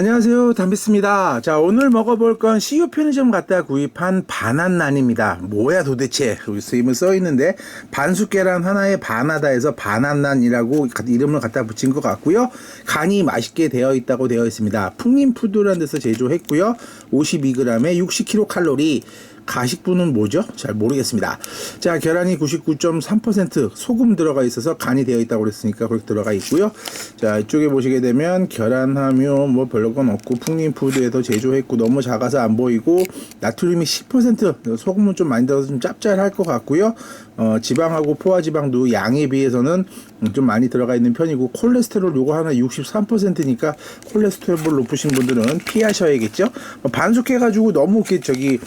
안녕하세요. 담비스입니다. 자 오늘 먹어볼 건 CU 편의점 갔다 구입한 바나난입니다. 뭐야 도대체? 우리 스임을 써있는데 반숙 계란 하나에 반하다 해서 바나난이라고 이름을 갖다 붙인 것 같고요. 간이 맛있게 되어 있다고 되어 있습니다. 풍림푸드라는 데서 제조했고요. 52g에 60kcal 가식분은 뭐죠? 잘 모르겠습니다. 자, 계란이 99.3% 소금 들어가 있어서 간이 되어 있다고 그랬으니까 그렇게 들어가 있고요. 자, 이쪽에 보시게 되면 계란하면 뭐 별로 건 없고 풍림푸드에서 제조했고 너무 작아서 안 보이고 나트륨이 10% 소금은 좀 많이 들어서 좀 짭짤할 것 같고요. 어, 지방하고 포화지방도 양에 비해서는 좀 많이 들어가 있는 편이고 콜레스테롤 요거 하나 63%니까 콜레스테롤 높으신 분들은 피하셔야겠죠. 어, 반숙해 가지고 너무 이렇게 저기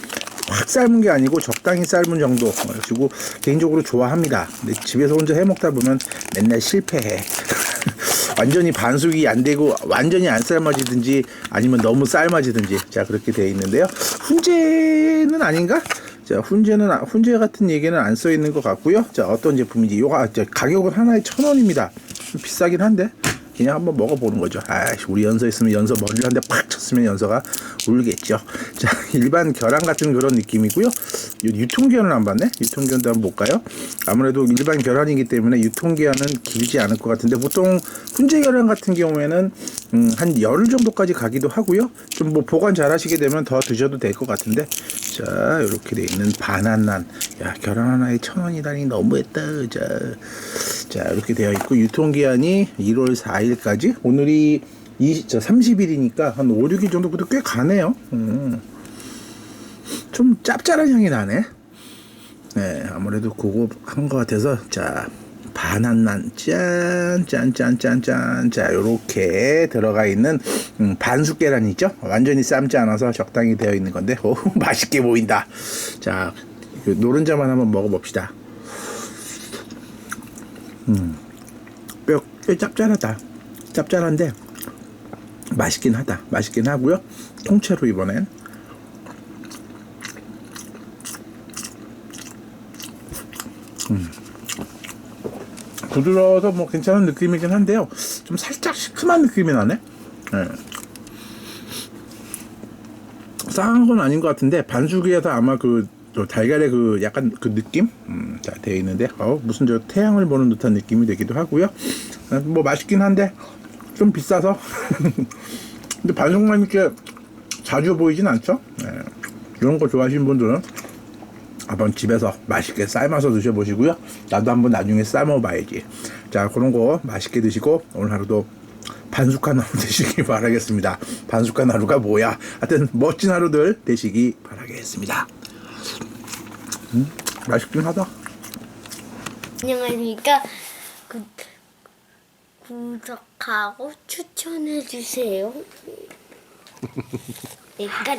확 삶은 게 아니고 적당히 삶은 정도 그리고 개인적으로 좋아합니다. 근데 집에서 혼자 해 먹다 보면 맨날 실패해. 완전히 반숙이 안 되고 완전히 안 삶아지든지 아니면 너무 삶아지든지 자 그렇게 되어 있는데요. 훈제는 아닌가? 자 훈제는 아- 훈제 같은 얘기는 안 써 있는 것 같고요. 자 어떤 제품인지 요가 저 가격은 하나에 천 원입니다. 좀 비싸긴 한데 그냥 한번 먹어보는 거죠. 아, 우리 연서 있으면 연서 머리를 한 대 팍 쳤으면 연서가 울겠죠. 자, 일반 계란 같은 그런 느낌이고요. 요 유통기한을 안 봤네? 유통기한도 한번 볼까요? 아무래도 일반 계란이기 때문에 유통기한은 길지 않을 것 같은데 보통 훈제 계란 같은 경우에는 음, 한 열흘 정도까지 가기도 하고요. 좀 뭐 보관 잘 하시게 되면 더 드셔도 될 것 같은데 자, 이렇게 돼 있는 바나난. 야, 계란 하나에 천 원이라니 너무했다. 자, 자, 이렇게 되어 있고 유통기한이 1월 4일까지. 오늘이 20, 저 30일이니까 한 5, 6일 정도 그래도 꽤 가네요. 음. 좀 짭짤한 향이 나네. 네, 아무래도 그거 한 것 같아서 자 바나난 짠짠짠짠짠 자 요렇게 들어가 있는 음, 반숙 계란이죠 완전히 삶지 않아서 적당히 되어 있는 건데 오 맛있게 보인다 자그 노른자만 한번 먹어봅시다 음 꽤 꽤 짭짤하다 짭짤한데 맛있긴 하다 맛있긴 하고요 통째로 이번엔 부드러워서 뭐 괜찮은 느낌이긴 한데요. 좀 살짝 시큼한 느낌이 나네. 예. 쌍한 건 아닌 것 같은데 반숙이어서 아마 그, 저 달걀의 그 약간 그 느낌 음, 자 되어 있는데 어, 무슨 저 태양을 보는 듯한 느낌이 되기도 하고요. 아, 뭐 맛있긴 한데 좀 비싸서 근데 반숙만 이렇게 자주 보이진 않죠. 예. 이런 거 좋아하시는 분들은 한번 집에서 맛있게 삶아서 드셔보시고요. 나도 한번 나중에 삶아봐야지. 자, 그런 거 맛있게 드시고 오늘 하루도 반숙한 하루 되시기 바라겠습니다. 반숙한 하루가 뭐야? 하여튼 멋진 하루들 되시기 바라겠습니다. 음, 맛있긴 하다. 안녕하십니까. 구, 구독하고 추천해주세요. 내가